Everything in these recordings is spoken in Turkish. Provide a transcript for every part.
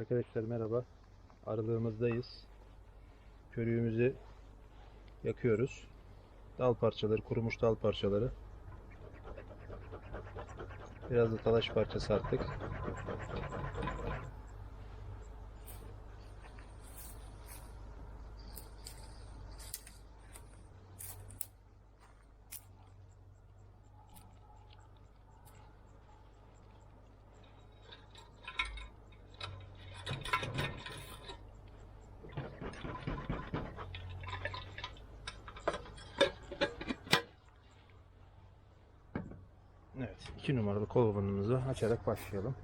Arkadaşlar merhaba. Aralığımızdayız. Körüğümüzü yakıyoruz. Dal parçaları, kurumuş dal parçaları. Biraz da talaş parçası attık. Evet, iki numaralı kolabanımızı açarak başlayalım.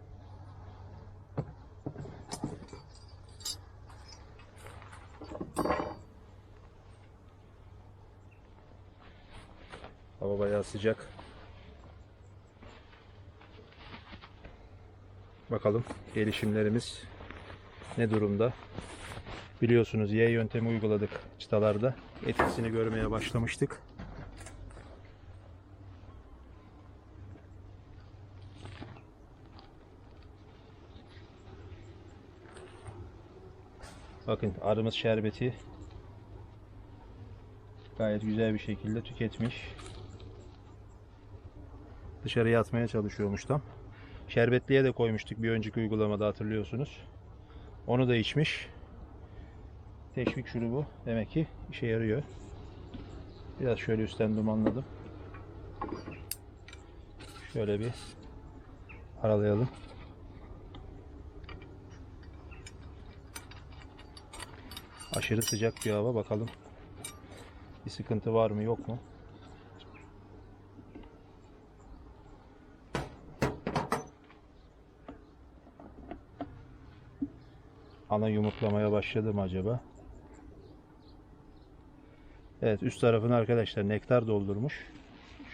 Hava bayağı sıcak. Bakalım gelişimlerimiz ne durumda? Biliyorsunuz Y yöntemi uyguladık çıtalarda. Etkisini görmeye başlamıştık. Bakın arımız şerbeti gayet güzel bir şekilde tüketmiş. Dışarıya atmaya çalışıyormuş tam. Şerbetliye de koymuştuk bir önceki uygulamada hatırlıyorsunuz. Onu da içmiş. Teşvik şurubu demek ki işe yarıyor. Biraz şöyle üstten dumanladım. Şöyle bir aralayalım. Aşırı sıcak bir hava bakalım. Bir sıkıntı var mı yok mu? Ana yumurtlamaya başladı mı acaba? Evet üst tarafını arkadaşlar nektar doldurmuş.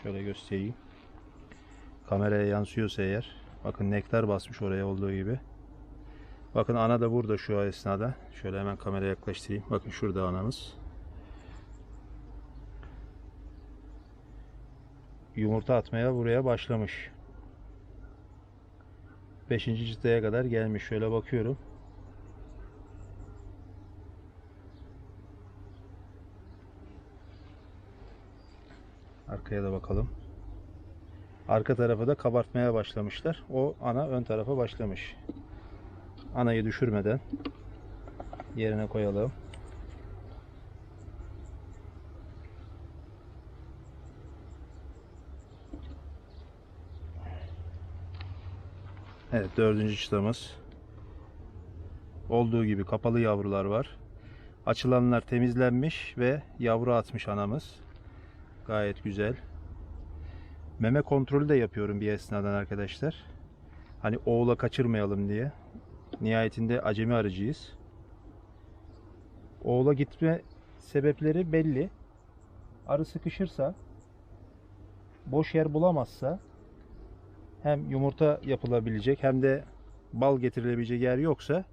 Şöyle göstereyim. Kameraya yansıyorsa eğer. Bakın nektar basmış oraya olduğu gibi. Bakın ana da burada şu esnada. Şöyle hemen kameraya yaklaştırayım. Bakın şurada anamız. Yumurta atmaya buraya başlamış. 5. çıtaya kadar gelmiş. Şöyle bakıyorum. Arkaya da bakalım. Arka tarafı da kabartmaya başlamışlar. O ana ön tarafa başlamış. Anayı düşürmeden yerine koyalım. Evet dördüncü çıtamız. Olduğu gibi kapalı yavrular var. Açılanlar temizlenmiş ve yavru atmış anamız. Gayet güzel. Meme kontrolü de yapıyorum bir esnadan arkadaşlar. Hani oğula kaçırmayalım diye. Nihayetinde acemi arıcıyız. Oğula gitme sebepleri belli. Arı sıkışırsa, boş yer bulamazsa hem yumurta yapılabilecek hem de bal getirilebilecek yer yoksa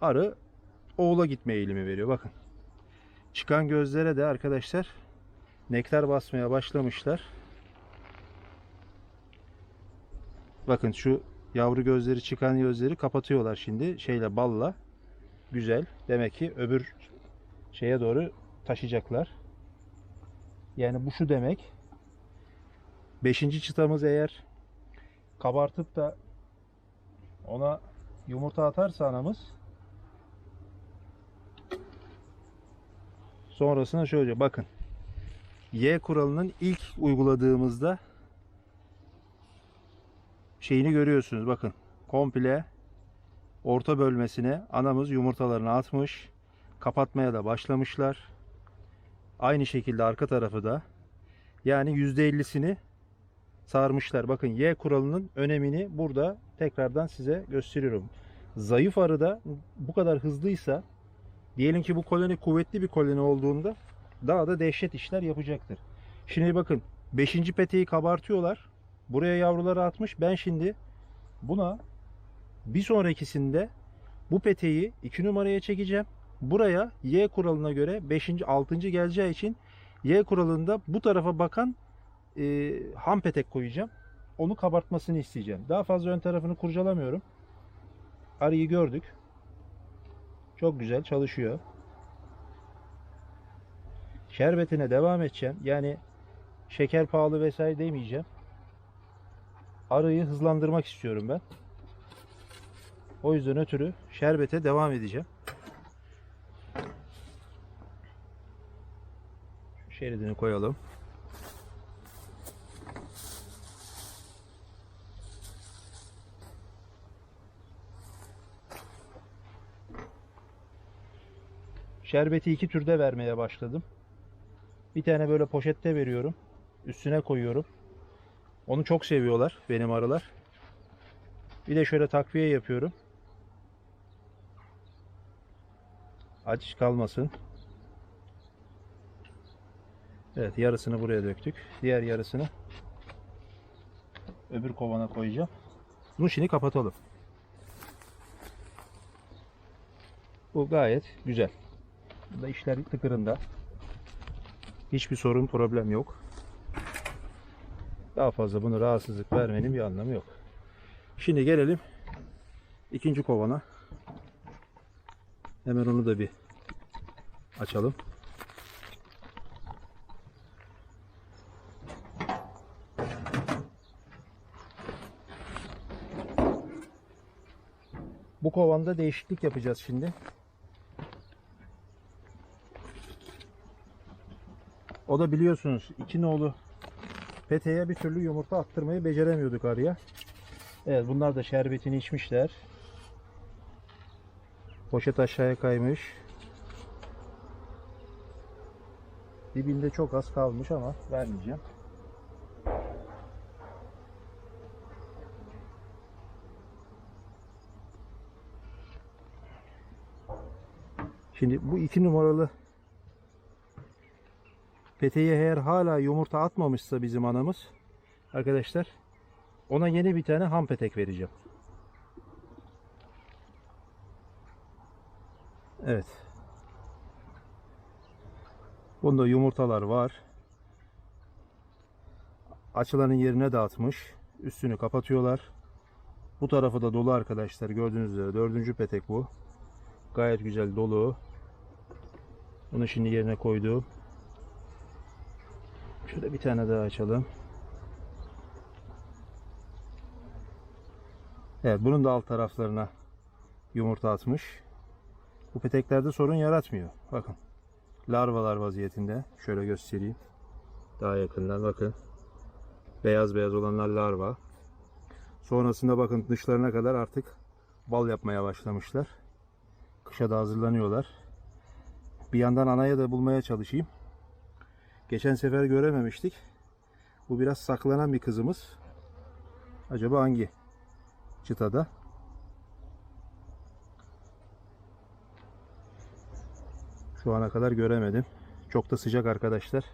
arı oğula gitme eğilimi veriyor. Bakın. Çıkan gözlere de arkadaşlar nektar basmaya başlamışlar. Bakın şu yavru gözleri çıkan gözleri kapatıyorlar şimdi şeyle balla. Güzel. Demek ki öbür şeye doğru taşıyacaklar. Yani bu şu demek. Beşinci çıtamız eğer kabartıp da ona yumurta atarsa anamız sonrasında şöyle bakın Y kuralının ilk uyguladığımızda şeyini görüyorsunuz. Bakın komple orta bölmesine anamız yumurtalarını atmış kapatmaya da başlamışlar. Aynı şekilde arka tarafı da yani %50'sini sarmışlar. Bakın Y kuralının önemini burada tekrardan size gösteriyorum. Zayıf arıda bu kadar hızlıysa diyelim ki bu koloni kuvvetli bir koloni olduğunda daha da dehşet işler yapacaktır. Şimdi bakın 5. peteği kabartıyorlar Buraya yavruları atmış. Ben şimdi buna bir sonrakisinde bu peteği 2 numaraya çekeceğim. Buraya Y kuralına göre 5. 6. geleceği için Y kuralında bu tarafa bakan e, ham petek koyacağım. Onu kabartmasını isteyeceğim. Daha fazla ön tarafını kurcalamıyorum. arıyı gördük. Çok güzel çalışıyor. Şerbetine devam edeceğim. Yani şeker pahalı vesaire demeyeceğim. Arıyı hızlandırmak istiyorum ben. O yüzden ötürü şerbete devam edeceğim. Şu şeridini koyalım. Şerbeti iki türde vermeye başladım. Bir tane böyle poşette veriyorum. Üstüne koyuyorum. Onu çok seviyorlar benim arılar. Bir de şöyle takviye yapıyorum. Aç kalmasın. Evet yarısını buraya döktük. Diğer yarısını öbür kovana koyacağım. Bunu şimdi kapatalım. Bu gayet güzel. Burada işler tıkırında. Hiçbir sorun problem yok. Daha fazla bunu rahatsızlık vermenin bir anlamı yok. Şimdi gelelim ikinci kovana. Hemen onu da bir açalım. Bu kovanda değişiklik yapacağız şimdi. O da biliyorsunuz iki nolu peteğe bir türlü yumurta attırmayı beceremiyorduk arıya. Evet bunlar da şerbetini içmişler. Poşet aşağıya kaymış. Dibinde çok az kalmış ama vermeyeceğim. Şimdi bu iki numaralı peteğe eğer hala yumurta atmamışsa bizim anamız arkadaşlar ona yeni bir tane ham petek vereceğim. Evet. Bunda yumurtalar var. Açılanın yerine dağıtmış. Üstünü kapatıyorlar. Bu tarafı da dolu arkadaşlar. Gördüğünüz üzere dördüncü petek bu. Gayet güzel dolu. Bunu şimdi yerine koydum. Şöyle bir tane daha açalım. Evet bunun da alt taraflarına yumurta atmış. Bu peteklerde sorun yaratmıyor. Bakın. Larvalar vaziyetinde. Şöyle göstereyim. Daha yakından bakın. Beyaz beyaz olanlar larva. Sonrasında bakın dışlarına kadar artık bal yapmaya başlamışlar. Kışa da hazırlanıyorlar. Bir yandan anaya da bulmaya çalışayım. Geçen sefer görememiştik. Bu biraz saklanan bir kızımız. Acaba hangi çıtada? Şu ana kadar göremedim. Çok da sıcak arkadaşlar.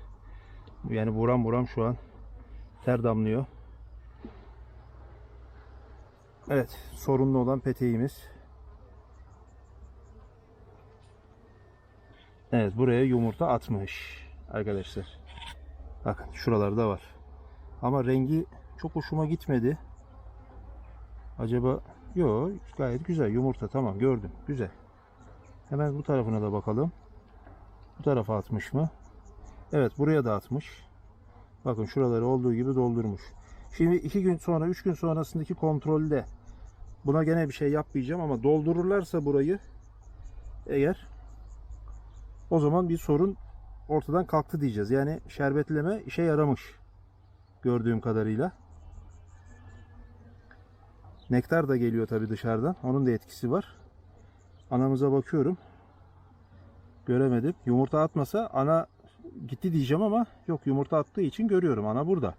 Yani buram buram şu an ter damlıyor. Evet, sorunlu olan peteğimiz. Evet, buraya yumurta atmış arkadaşlar. Bakın şuralarda var. Ama rengi çok hoşuma gitmedi. Acaba yok gayet güzel yumurta tamam gördüm güzel. Hemen bu tarafına da bakalım. Bu tarafa atmış mı? Evet buraya da atmış. Bakın şuraları olduğu gibi doldurmuş. Şimdi iki gün sonra üç gün sonrasındaki kontrolde buna gene bir şey yapmayacağım ama doldururlarsa burayı eğer o zaman bir sorun ortadan kalktı diyeceğiz. Yani şerbetleme işe yaramış. Gördüğüm kadarıyla. Nektar da geliyor tabi dışarıdan. Onun da etkisi var. Anamıza bakıyorum. Göremedim. Yumurta atmasa ana gitti diyeceğim ama yok yumurta attığı için görüyorum. Ana burada.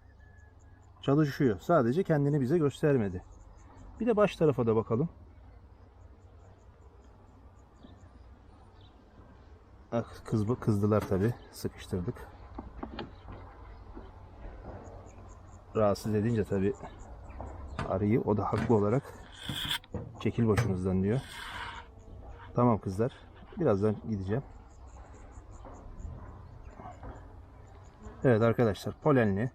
Çalışıyor. Sadece kendini bize göstermedi. Bir de baş tarafa da bakalım. Kız, kızdılar tabi. Sıkıştırdık. Rahatsız edince tabi arıyı o da haklı olarak çekil başımızdan diyor. Tamam kızlar. Birazdan gideceğim. Evet arkadaşlar polenli.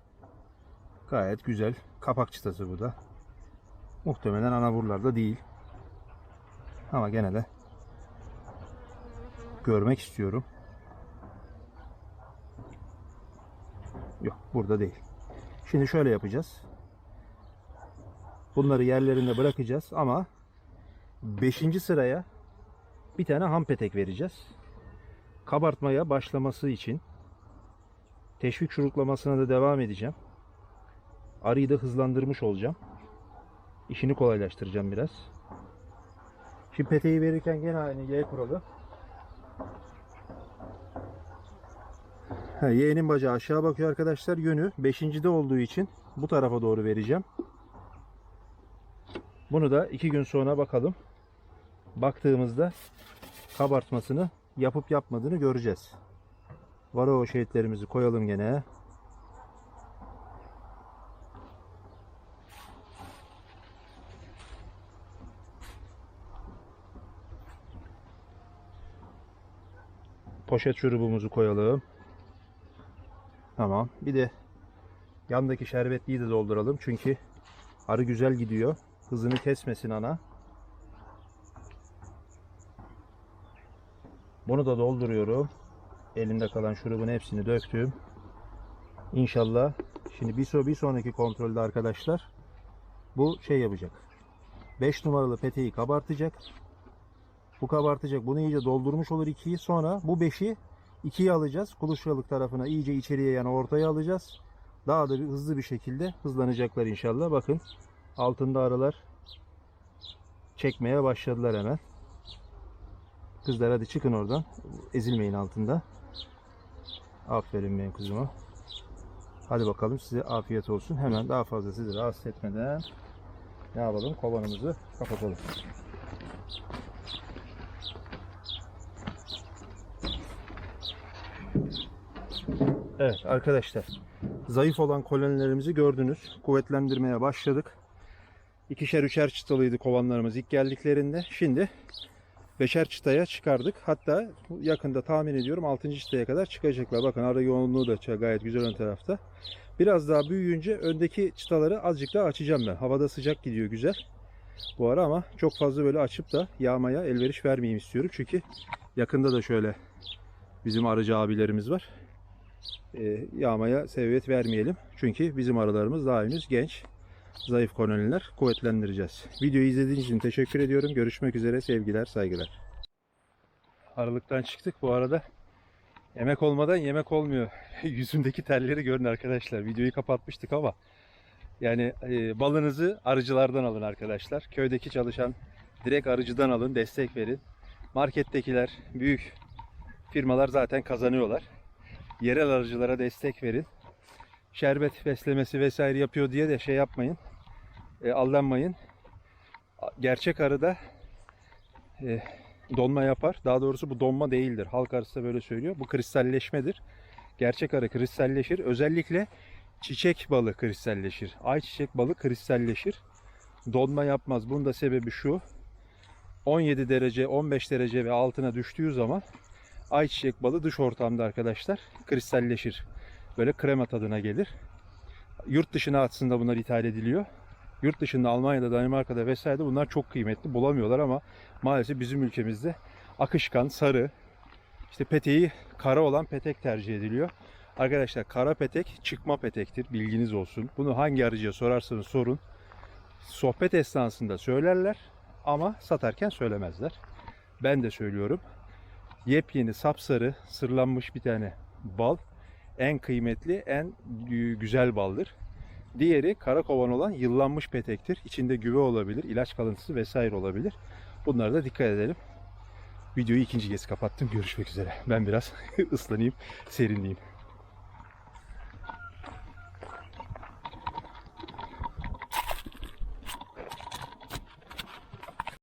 Gayet güzel. Kapak çıtası bu da. Muhtemelen anaburlarda değil. Ama gene de görmek istiyorum. Yok burada değil. Şimdi şöyle yapacağız. Bunları yerlerinde bırakacağız ama 5. sıraya bir tane ham petek vereceğiz. Kabartmaya başlaması için teşvik şuruklamasına da devam edeceğim. Arıyı da hızlandırmış olacağım. İşini kolaylaştıracağım biraz. Şimdi peteği verirken gene aynı Y kuralı. Y'nin bacağı aşağı bakıyor arkadaşlar. Yönü 5.de olduğu için bu tarafa doğru vereceğim. Bunu da 2 gün sonra bakalım. Baktığımızda kabartmasını yapıp yapmadığını göreceğiz. Varroa şehitlerimizi koyalım gene. Poşet şurubumuzu koyalım. Tamam. Bir de yandaki şerbetliyi de dolduralım. Çünkü arı güzel gidiyor. Hızını kesmesin ana. Bunu da dolduruyorum. Elimde kalan şurubun hepsini döktüm. İnşallah şimdi bir, so bir sonraki kontrolde arkadaşlar bu şey yapacak. 5 numaralı peteği kabartacak. Bu kabartacak. Bunu iyice doldurmuş olur 2'yi. Sonra bu 5'i 2'ye alacağız. Kuluçkalık tarafına iyice içeriye yani ortaya alacağız. Daha da bir hızlı bir şekilde hızlanacaklar inşallah. Bakın altında arılar çekmeye başladılar hemen. Kızlar hadi çıkın oradan. Ezilmeyin altında. Aferin benim kızıma. Hadi bakalım size afiyet olsun. Hemen daha fazla sizi rahatsız etmeden ne yapalım? Kovanımızı kapatalım. Evet arkadaşlar. Zayıf olan kolonilerimizi gördünüz. Kuvvetlendirmeye başladık. İkişer üçer çıtalıydı kovanlarımız ilk geldiklerinde. Şimdi beşer çıtaya çıkardık. Hatta yakında tahmin ediyorum 6. çıtaya kadar çıkacaklar. Bakın ara yoğunluğu da gayet güzel ön tarafta. Biraz daha büyüyünce öndeki çıtaları azıcık daha açacağım ben. Havada sıcak gidiyor güzel. Bu ara ama çok fazla böyle açıp da yağmaya elveriş vermeyeyim istiyorum. Çünkü yakında da şöyle bizim arıcı abilerimiz var. Ee, yağmaya sebebiyet vermeyelim. Çünkü bizim arılarımız daha henüz genç. Zayıf koloniler kuvvetlendireceğiz. Videoyu izlediğiniz için teşekkür ediyorum. Görüşmek üzere. Sevgiler, saygılar. Aralıktan çıktık. Bu arada yemek olmadan yemek olmuyor. Yüzümdeki telleri görün arkadaşlar. Videoyu kapatmıştık ama yani e, balınızı arıcılardan alın arkadaşlar. Köydeki çalışan direkt arıcıdan alın. Destek verin. Markettekiler, büyük firmalar zaten kazanıyorlar. Yerel arıcılara destek verin şerbet beslemesi vesaire yapıyor diye de şey yapmayın. E, aldanmayın. Gerçek arıda e, donma yapar. Daha doğrusu bu donma değildir. Halk arısı da böyle söylüyor. Bu kristalleşmedir. Gerçek arı kristalleşir. Özellikle çiçek balı kristalleşir. Ayçiçek balı kristalleşir. Donma yapmaz. Bunun da sebebi şu. 17 derece, 15 derece ve altına düştüğü zaman ayçiçek balı dış ortamda arkadaşlar kristalleşir böyle krema tadına gelir. Yurt dışına aslında bunlar ithal ediliyor. Yurt dışında Almanya'da, Danimarka'da vesaire bunlar çok kıymetli. Bulamıyorlar ama maalesef bizim ülkemizde akışkan, sarı, işte peteği kara olan petek tercih ediliyor. Arkadaşlar kara petek çıkma petektir. Bilginiz olsun. Bunu hangi arıcıya sorarsanız sorun. Sohbet esnasında söylerler ama satarken söylemezler. Ben de söylüyorum. Yepyeni sapsarı sırlanmış bir tane bal en kıymetli, en güzel baldır. Diğeri kara kovan olan yıllanmış petektir. İçinde güve olabilir, ilaç kalıntısı vesaire olabilir. Bunlara da dikkat edelim. Videoyu ikinci kez kapattım. Görüşmek üzere. Ben biraz ıslanayım, serinleyeyim.